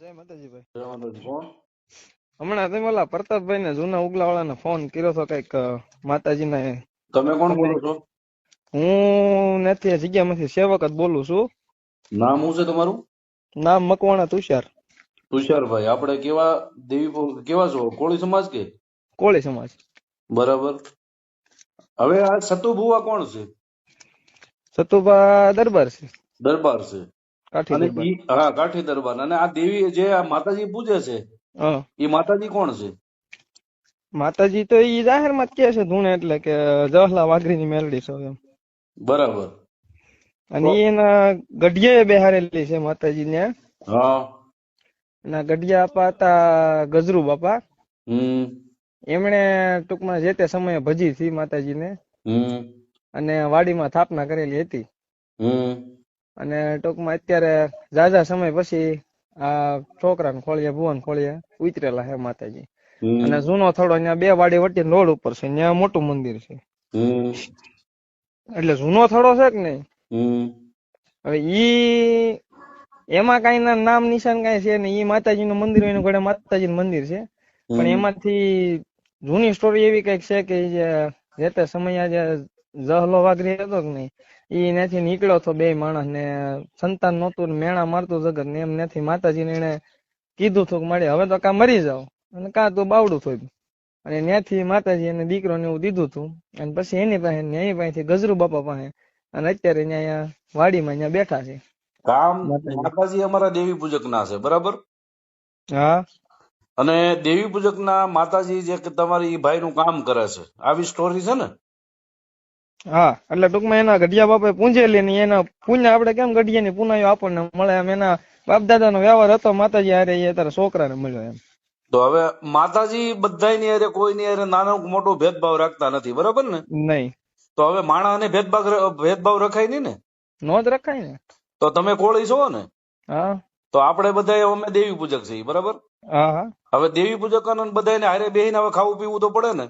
જય માતાજી ભાઈ. હમણાં તમે ઓલા પ્રતાપભાઈ ને જૂના ઉગલા વાળાને ફોન કર્યો હતો કંઈક માતાજી ને તમે કોણ બોલો છો? હું નથી જગ્યામાંથી સેવક જ બોલું છું. નામ શું છે તમારું? નામ મકવાણા તુષાર. તુષારભાઈ આપણે કેવા દેવી કેવા છો? કોળી સમાજ કે? કોળી સમાજ. બરાબર. હવે આ સતુભુવા કોણ છે? સતુભા દરબાર છે. દરબાર છે. અને ઈ હા કાઠી દરબાર. અને આ દેવી જે આ માતાજી પૂજે છે એ માતાજી કોણ છે? માતાજી તો ઈ જાહેરમાં કે છે ધૂણે એટલે કે જવાહરલાલ વાઘરી ની મેલડી છે એમ. બરાબર. અને એના ગઢિયા બેહારેલી છે માતાજી ને હા. એના ગઢિયા આપા હતા ગજરુ બાપા. એમણે ટૂંકમાં જે તે સમયે ભજી હતી માતાજીને. હમ. અને વાડીમાં સ્થાપના કરેલી હતી. અને ટૂંકમાં અત્યારે ઝાઝા સમય પછી આ છોકરાને ખોળીએ ભુવન ખોળીએ ઉતરેલા છે માતાજી. અને જૂનો થોડો અહીંયા બે વાડી વટી રોડ ઉપર છે ત્યાં મોટું મંદિર છે. એટલે જૂનો થોડો છે કે નહીં? હવે ઈ એમાં કઈ ના નામ નિશાન કઈ છે ને ઈ માતાજીનું મંદિર હોય એનું ઘડે માતાજીનું મંદિર છે. પણ એમાંથી જૂની સ્ટોરી એવી કંઈક છે કે જે જે તે સમયે જે જહલો વાઘરી હતો કે નહીં? ઈ ત્યાંથી નીકળ્યો હતો બે માણસ ને સંતાન નહોતું ને મેણા મારતું જગત ને એમ ત્યાંથી માતાજીને એને કીધું હતું કે મારે હવે તો કા મરી જાવ અને કા તું બાવડું થોડું અને ત્યાંથી માતાજી એને દીકરો ને એવું દીધું હતું અને પછી એની પાસે એની પાસેથી ગજરુ બાપા પાસે. અને અત્યારે અહીંયા વાડીમાં અહીંયા બેઠા છે. કામ. માતાજી. અમારા દેવી પૂજક ના છે બરાબર? હા. અને દેવી પૂજક ના માતાજી જે તમારી ભાઈ નું કામ કરે છે. આવી સ્ટોરી છે ને? હા એટલે ટૂંકમાં એના ગઢિયા બાપે પૂંજેલી ને એના પુણ્ય આપણે કેમ ગઢિયાની પુનાયો આપણને મળે એમ એના બાપ દાદાનો વ્યવહાર હતો માતાજી હારે એ તારા છોકરાને મળ્યો એમ. તો હવે માતાજી બધાયની હારે કોઈની હારે નાનો મોટો ભેદભાવ રાખતા નથી બરાબર ને? નહીં. તો હવે માણસને ભેદભાવ ભેદભાવ રખાય નહીં ને? નો જ રખાય ને? તો તમે કોળી છો ને? હા. તો આપણે બધા અમે દેવી પૂજક છીએ બરાબર? હા હા. હવે દેવી પૂજક બધાને હારે બેહીને હવે ખાવું પીવું તો પડે ને?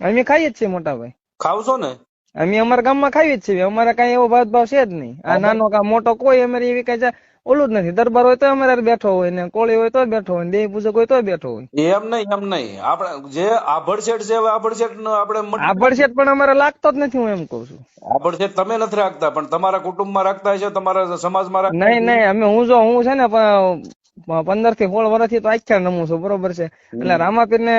અમે ખાઈએ જ છીએ મોટા ભાઈ. ખાવ છો ને? અમે અમારા ગામમાં ખાવી જ છીએ. અમારે કઈ એવો ભાત ભાવ છે જ નહીં. આ નાનો કા મોટો કોઈ અમારે એવી કઈ ઓલું જ નથી. દરબાર હોય તો અમારે બેઠો હોય ને કોળી હોય તો બેઠો હોય દેવી પૂજક હોય તો બેઠો હોય. એમ નહીં એમ નહીં. આપણે જે આભડશેઠ છે હવે આભડશેઠ નો આપણે મટ- આભડશેઠ પણ અમારે લાગતો જ નથી હું એમ કઉ છું. આભડશેઠ તમે નથી રાખતા પણ તમારા કુટુંબમાં રાખતા હશે તમારા સમાજમાં રાખતા નહીં નહીં અમે હું જો હું છે ને પંદરથી સોળ વર્ષથી તો આખ્યા નમું છું બરોબર છે. એટલે રામાપીર ને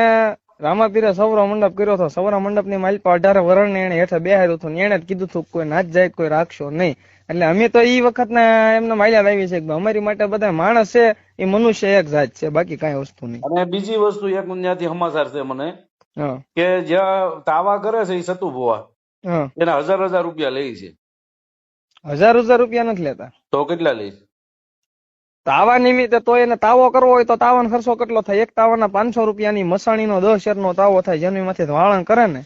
રામાપીરે સૌરા મંડપ કર્યો હતો. સૌરા મંડપની માલિપા અઢાર વરણ એને હેઠે બેહાડ્યું હતું. એને જ કીધું હતું કોઈ નાચ જાય કોઈ રાખશો નહીં. એટલે અમે તો એ વખત ના એમને માલ્યા લાવી છે કે અમારી માટે બધા માણસ છે એ મનુષ્ય એક જાત છે બાકી કઈ વસ્તુ નહીં. અને બીજી વસ્તુ એક ત્યાંથી સમાચાર છે મને કે જ્યાં તાવા કરે છે એ સતુ ભુવા એના હજાર હજાર રૂપિયા લે છે. હજાર હજાર રૂપિયા નથી લેતા. તો કેટલા લે છે? તાવા નિમિત્તે તો એને તાવો કરવો હોય તો તાવાનો ખર્ચો કેટલો થાય? એક તાવાના પાંચસો રૂપિયાની મસાણીનો દસ શેરનો તાવો થાય જેની માંથી વાળણ કરે ને.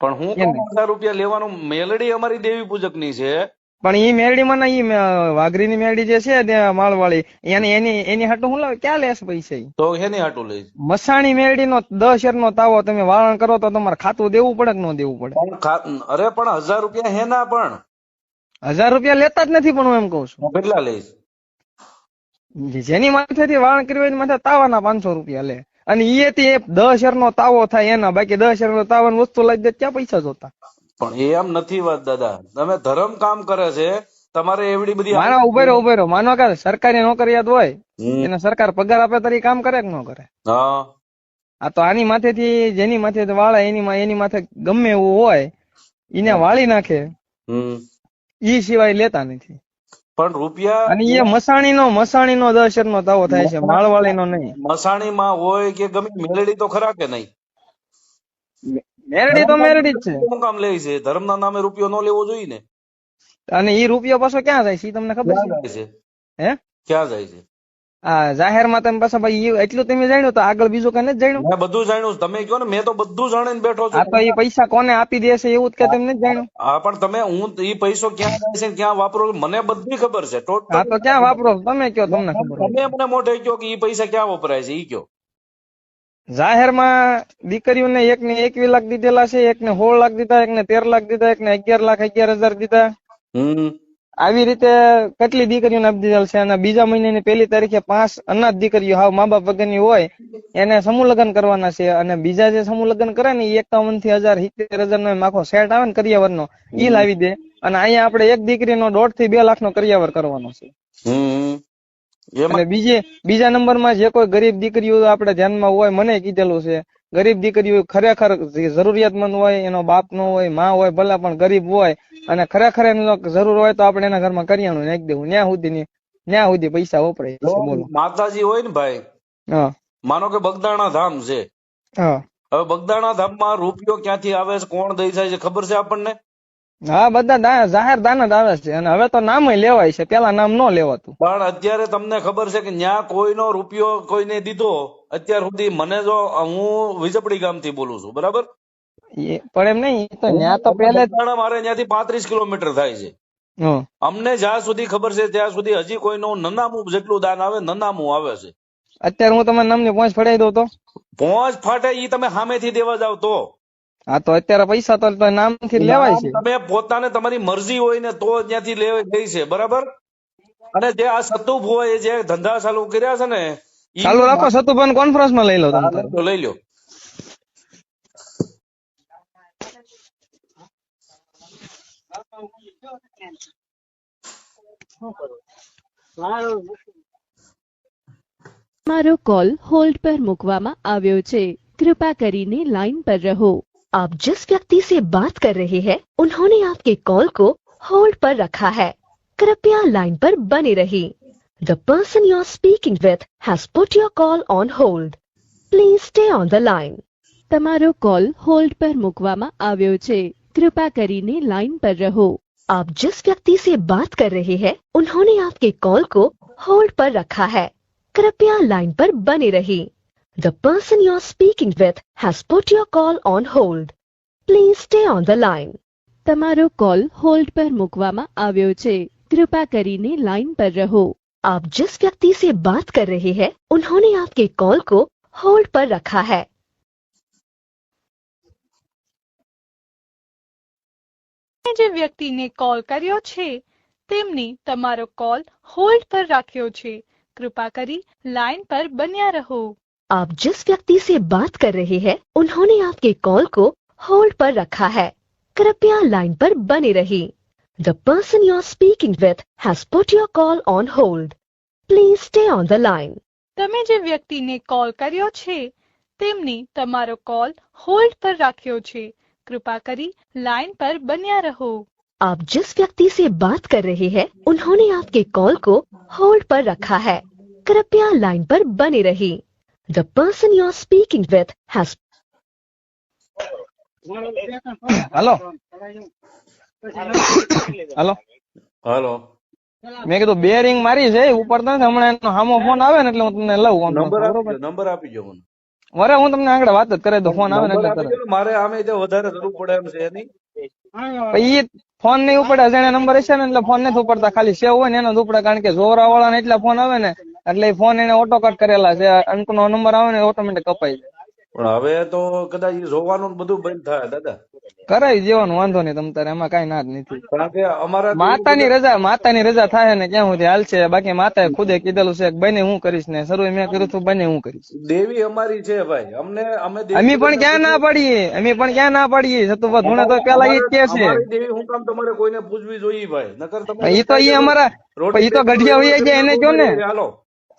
પણ હું હજાર રૂપિયા લેવાનું મેલડી અમારી દેવી પૂજકની છે. પણ ઈ મેરડીમાં માં ઈ વાઘરી ની મેરડી જે છે માળવાળી એની એની એની હાટું હું લાવે? ક્યાં લેશ પૈસા? તો એની હાટું લઈશ. મસાણી મસાણી મેરડીનો દસ શેરનો તાવો તમે વાળણ કરો તો તમારે ખાતું દેવું પડે કે ન દેવું પડે? અરે પણ હજાર રૂપિયા હેના પણ. હજાર રૂપિયા લેતા જ નથી પણ હું એમ કઉ છું. કેટલા લે છે જેની માથેથી વાણ કરવી હોય એની માથે તાવાના પાંચસો રૂપિયા લે. અને એ થી દસ નો તાવો થાય એના બાકી દસ શેરનો તાવાની વસ્તુ લઈ દે ત્યાં પૈસા જોતા? પણ એમ નથી વાત દાદા. તમે ધર્મ કામ કરે છે તમારે એવડી બધી મારા ઊભો રહ્યો ઊભો રહ્યો માનો કે સરકારી નોકરિયાત હોય એને સરકાર પગાર આપે તરી કામ કરે કે ન કરે? હા. આ તો આની માથેથી જેની માથે વાળે એની એની માથે ગમે એવું હોય એને વાળી નાખે. હમ. ઈ સિવાય લેતા નથી. પણ રૂપિયા અને એ મસાણીનો મસાણીનો દસ નો તાવો થાય છે માળવાળીનો નહીં. મસાણીમાં હોય કે ગમે મેલડી તો ખરા કે નહીં? મેરડી તો મેરડી જ છે. શું કામ લે છે? ધર્મના નામે રૂપિયો નો લેવો જોઈએ ને? અને એ રૂપિયો પાછો ક્યાં જાય છે? તમને ખબર છે? હે? ક્યાં જાય છે? જાહેરમાં તમે પાછા ભાઈ એટલું તમે જાણ્યું તો આગળ બીજું કઈ નથી જાણ્યું? મેં બધું જાણ્યું તમે કહો ને મેં તો બધું જાણીને બેઠો આ તો એ પૈસા કોને આપી દેશે એવું જ કે તમને જાણ્યું? હા પણ તમે હું એ પૈસો ક્યાં જાય છે ક્યાં વાપરો મને બધી ખબર છે. ટોટલ તો ક્યાં વાપરો છો? તમે કયો તમને ખબર તમે મને મોઢે કયો કે એ પૈસા ક્યાં વપરાય છે? એ કયો. જાહેરમાં દીકરીઓને એક ને એકવી લાખ દીધેલા છે એક ને સોળ લાખ દીધા એક ને તેર લાખ દીધા એક ને અગિયાર લાખ અગિયાર હજાર દીધા. હમ. આવી રીતે કેટલી દીકરીઓને આપી દીધેલ છે અને બીજા મહિનાની પહેલી તારીખે પાંચ અનાથ દીકરીઓ હાવ મા બાપ વગરની હોય એને સમૂહ લગ્ન કરવાના છે. અને બીજા જે સમૂહ લગ્ન કરે ને એ એકાવનથી હજાર સિત્તેર હજાર નો આખો સેટ આવે ને કરિયાવરનો એ લાવી દે. અને અહીંયા આપણે એક દીકરીનો દોઢથી બે લાખ નો કરિયાવર કરવાનો છે. અને બીજે બીજા નંબરમાં જે કોઈ ગરીબ દીકરીઓ આપણે ધ્યાનમાં હોય મને કીધેલું છે ગરીબ દીકરી ખરેખર જરૂરિયાતમંદ હોય એનો બાપ નો હોયમાં હોય ભલે પણ ગરીબ હોય અને ખરેખર એને જરૂર હોય તો આપણે એના ઘરમાં કરિયાણું નાખી દેવું. ન્યા સુધી ની ન્યા સુધી પૈસા વપરાય બોલો. માતાજી હોય ને ભાઈ હા. માનો કે બગદાણા ધામ છે. હા. હવે બગદાણા ધામમાં રૂપિયો ક્યાંથી આવે છે કોણ દઈ જાય છે ખબર છે આપણને? હા બધા જાહેર દાન જ આવે છે. અને હવે તો નામ લેવાય છે. પેલા નામ ન લેવાતું. પણ અત્યારે તમને ખબર છે કે ન્યા કોઈનો રૂપિયો કોઈને દીધો અત્યાર સુધી મને જો હું વિજપડી ગામથી બોલું છું બરાબર? પણ એમ નહીં તો ન્યા તો પેલે મારે ત્યાંથી પાંત્રીસ કિલોમીટર થાય છે. અમને જ્યાં સુધી ખબર છે ત્યાં સુધી હજી કોઈનું નનામું જેટલું દાન આવે નનામું આવે છે. અત્યારે હું તમારા નામની પહોંચ ફડાઈ દઉં તો? પહોંચ ફાટે ઈ તમે સામેથી દેવા જાવ તો. હા તો અત્યારે પૈસા તો નામથી લેવાય છે. તમે પોતાને તમારી મરજી હોય ને તો ત્યાંથી લેવાય ગઈ છે બરાબર? અને જે આ સતુભ હોય જે ધંધા ચાલુ કર્યા છે ને ચાલુ રાખો સતુભાઈ કોન્ફરન્સમાં લઈ લો તમે તો લઈ લો. મારો કોલ હોલ્ડ પર મૂકવામાં આવ્યો છે. કૃપા કરીને લાઈન પર રહો. आप जिस व्यक्ति से बात कर रहे हैं उन्होंने आपके कॉल को होल्ड पर रखा है कृपया लाइन पर बने रहिए the person you are speaking with has put your call on hold please stay on the line તમારો કોલ હોલ્ડ પર મૂકવામાં આવ્યો છે कृपया કરીને लाइन पर रहो आप जिस व्यक्ति से बात कर रहे हैं उन्होंने आपके कॉल को होल्ड पर रखा है कृपया लाइन पर बने रहिए the person you are speaking with has put your call on hold please stay on the line તમારો કોલ હોલ્ડ પર મૂકવામાં આવ્યો છે कृपया કરીને લાઇન પર રહો आप जिस व्यक्ति से बात कर रहे हैं उन्होंने आपके कॉल को होल्ड पर रखा है તમે જે વ્યક્તિને કોલ કર્યો છે તેમની તમારો કોલ હોલ્ડ પર રાખ્યો છે કૃપા કરી લાઈન પર બન્યા રહો आप जिस व्यक्ति से बात कर रहे हैं उन्होंने आपके कॉल को होल्ड पर रखा है कृपया लाइन पर बने रहिए the person you are speaking with has put your call on hold please stay on the line તમે જે વ્યક્તિને કોલ કર્યો છે તેમની તમારો કોલ હોલ્ડ પર રાખ્યો છે કૃપા કરી લાઈન પર બન્યા રહો आप जिस व्यक्ति से बात कर रहे हैं उन्होंने आपके कॉल को होल्ड पर रखा है कृपया लाइन पर बने रहिए The person you're speaking with has. Hello hello hello મેં કીધું બે રિંગ મારી છે ઉપર તો હમણાં એનો હામો ફોન આવે ને એટલે હું તમને લઉં નંબર નંબર આપી દો મને. વરે હું તમને આગળ વાત જ કરે તો ફોન આવે ને એટલે કરે મારે આમે તે વધારે જરૂર પડે એમ છે નહીં એ ફોન નહીં ઉપડે જેને નંબર હશે ને એટલે ફોન નથી ઉપડતા ખાલી સેવ હોય ને એનો જ ઉપડે કારણ કે જોરા વાળા ને એટલા ફોન આવે ને એટલે ફોન એને ઓટો કટ કરેલા છે. અંકનો નંબર આવે ને ઓટોમેટિક કપાઈ જાય. પણ હવે તો કદાચ જોવાનું બધું બંધ થાય દાદા. કરાવી દેવાનું વાંધો નહીં તમ તારે એમાં કઈ ના જ નથી. કારણ કે અમારા માતાની રજા માતાની રજા થાય ને ક્યાં સુધી હાલશે બાકી માતાએ ખુદે કીધેલું છે કે બને હું કરીશ ને. શરૂ મેં કર્યું હતું બને હું કરીશ. દેવી અમારી છે ભાઈ. અમને અમે અમે પણ ક્યાં ના પાડીએ? અમે પણ ક્યાં ના પાડીએ? સતુભા ધૂણે તો પેલા ઈ કે છે. દેવી હું કામ તમારે કોઈને પૂછવી જોઈએ ભાઈ. નકર તમે ઈ તો ઈ અમારા ઈ તો ગઢિયા હોય એને કયો ને? હાલો.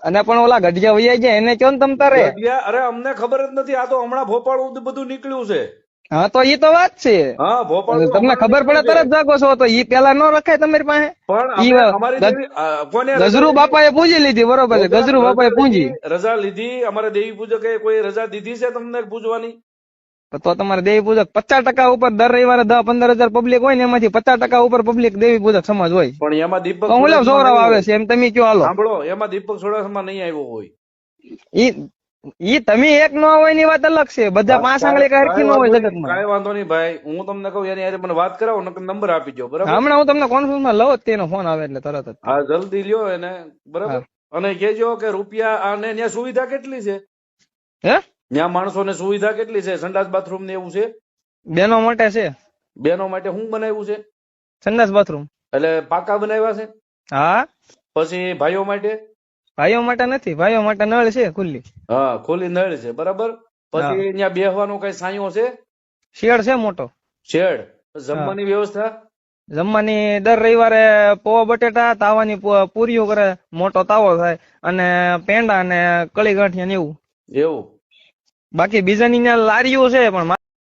અને પણ ઓલા ગઢિયા વૈયા જાય એને કયો ને તમ તારે? ગઢિયા, અરે અમને ખબર જ નથી આ તો હમણાં ભોપાળ બધું નીકળ્યું છે. હા તો ઈ તો વાત છે. હા ભોપાળ તમને ખબર પડે તરત જાગો છો તો ઈ પેલા ન રખાય તમારી પાસે? પણ ઈ બાપા ગજરુ બાપાએ પૂજી લીધી બરોબર છે. ગજરુ બાપાએ પૂજી. રજા લીધી અમારે દેવી પૂજકે કોઈ રજા દીધી છે તમને પૂજવાની? તો તમારે દેવી પૂજક પચાસ ટકા ઉપર દર રવિવારે દસ પંદર હજાર પબ્લિક હોય ને એમાંથી પચાસ ટકા ઉપર પબ્લિક દેવી પૂજક સમાજ હોય. પણ એમાં દીપક હું લેવ સોરાવ આવે છે એમ તમે કયો હાલો. સાંભળો એમાં દીપક સોડાસમાં નહીં આવ્યો હોય. ઈ ઈ તમે એક ન હોયની વાત અલગ છે. બધા પાંચ આંગળી હરખી ન હોય જગતમાં. કાંઈ વાંધો નહીં ભાઈ હું તમને કહું એની હારે મને વાત કરાવો નકર નંબર આપી દો બરાબર? હમણાં હું તમને કોન્ફરન્સમાં લઉં જ તેનો ફોન આવે એટલે તરત જ. હા જલ્દી લ્યો એને બરાબર? અને કેજો કે રૂપિયા આને ત્યાં સુવિધા કેટલી છે? હે? ત્યાં માણસોને સુવિધા કેટલી છે? સંડાસ બાથરૂમ ને એવું છે? બેનો માટે છે. બેનો માટે શું બનાવ્યું છે? સંડાસ બાથરૂમ એટલે પાકા બનાવ્યા છે? હા. પછી ભાઈઓ માટે? ભાઈઓ માટે નથી. ભાઈઓ માટે નળ છે ખુલ્લી. હા ખુલ્લી નળ છે. બરાબર? પછી ત્યાં બેહવાનો કઈ સાયો છે? શેડ છે મોટો. શેડ? જમવાની વ્યવસ્થા? જમવાની દર રવિવારે પૌવા બટેટા તાવાની પૂરીઓ કરે મોટો તાવો થાય અને પેંડા અને કળી ગાંઠિયા ને એવું. એવું? બાકી બીજાની ત્યાં લારીઓ છે પણ